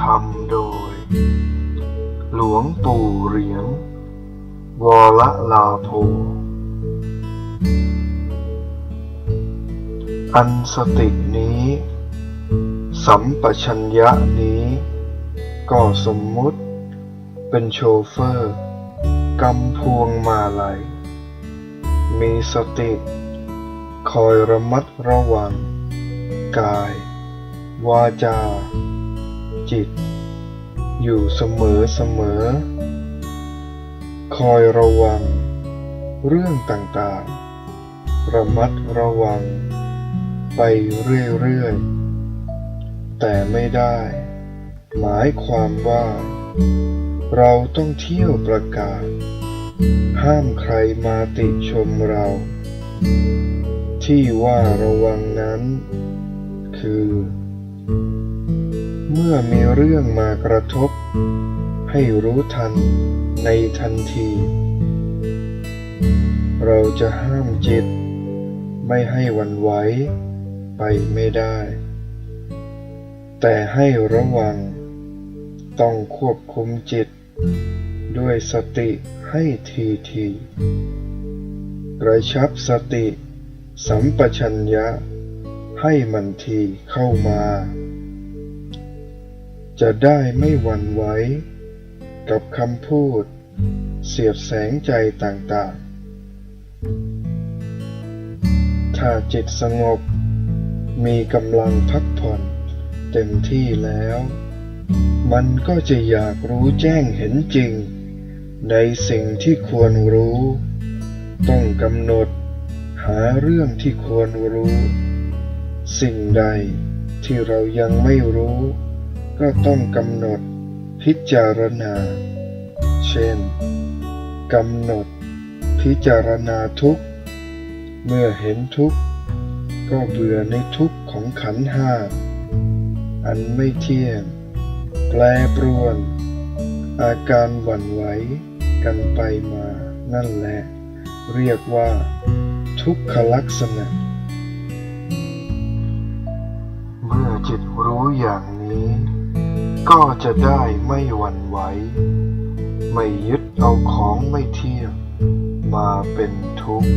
ธรรมโดย หลวงปู่เหรียญวรลาโภอันสตินี้ สัมปชัญญะนี้ ก็สมมุติ เป็นโชเฟอร์กำพวงมาลัย มีสติ คอยระมัดระวัง กาย วาจา จิต อยู่เสมอเสมอ คอยระวัง เรื่องต่างๆ ระมัดระวัง ไปเรื่อยๆ แต่ไม่ได้ หมายความว่า เราต้องเที่ยวประกาศ ห้ามใครมาติชมเรา ที่ว่าระวังนั้น คือ มื่อมีเรื่องมากระทบ ให้รู้ทันในทันที เราจะห้ามจิต ไม่ให้วันไหวไปไม่ได้ แต่ให้ระวัง ต้องควบคุมจิต ด้วยสติให้ทีทีกระชับสติ สัมปชัญญะ ให้มันทีเข้ามา จะได้ไม่หวั่นไหวกับคำพูด เสียดแสงใจต่างๆ ถ้าจิตสงบ มีกำลังพักผ่อน เต็มที่แล้ว มันก็จะอยากรู้แจ้งเห็นจริง ในสิ่งที่ควรรู้ ต้องกำหนด หาเรื่องที่ควรรู้ สิ่งใดที่เรายังไม่รู้ ก็ต้องกำหนดพิจารณา เช่นกำหนดพิจารณาทุกเมื่อเห็นทุกก็เบื่อในทุกของขันห้าอันไม่เที่ยง แปรปรวน อาการหวั่นไหวกันไปมานั่นแหละ เรียกว่า ทุกขลักษณะ เมื่อจิตรู้อย่างนี้ ก็จะได้ไม่หวั่นไหว ไม่ยึดเอาของไม่เที่ยงมาเป็นทุกข์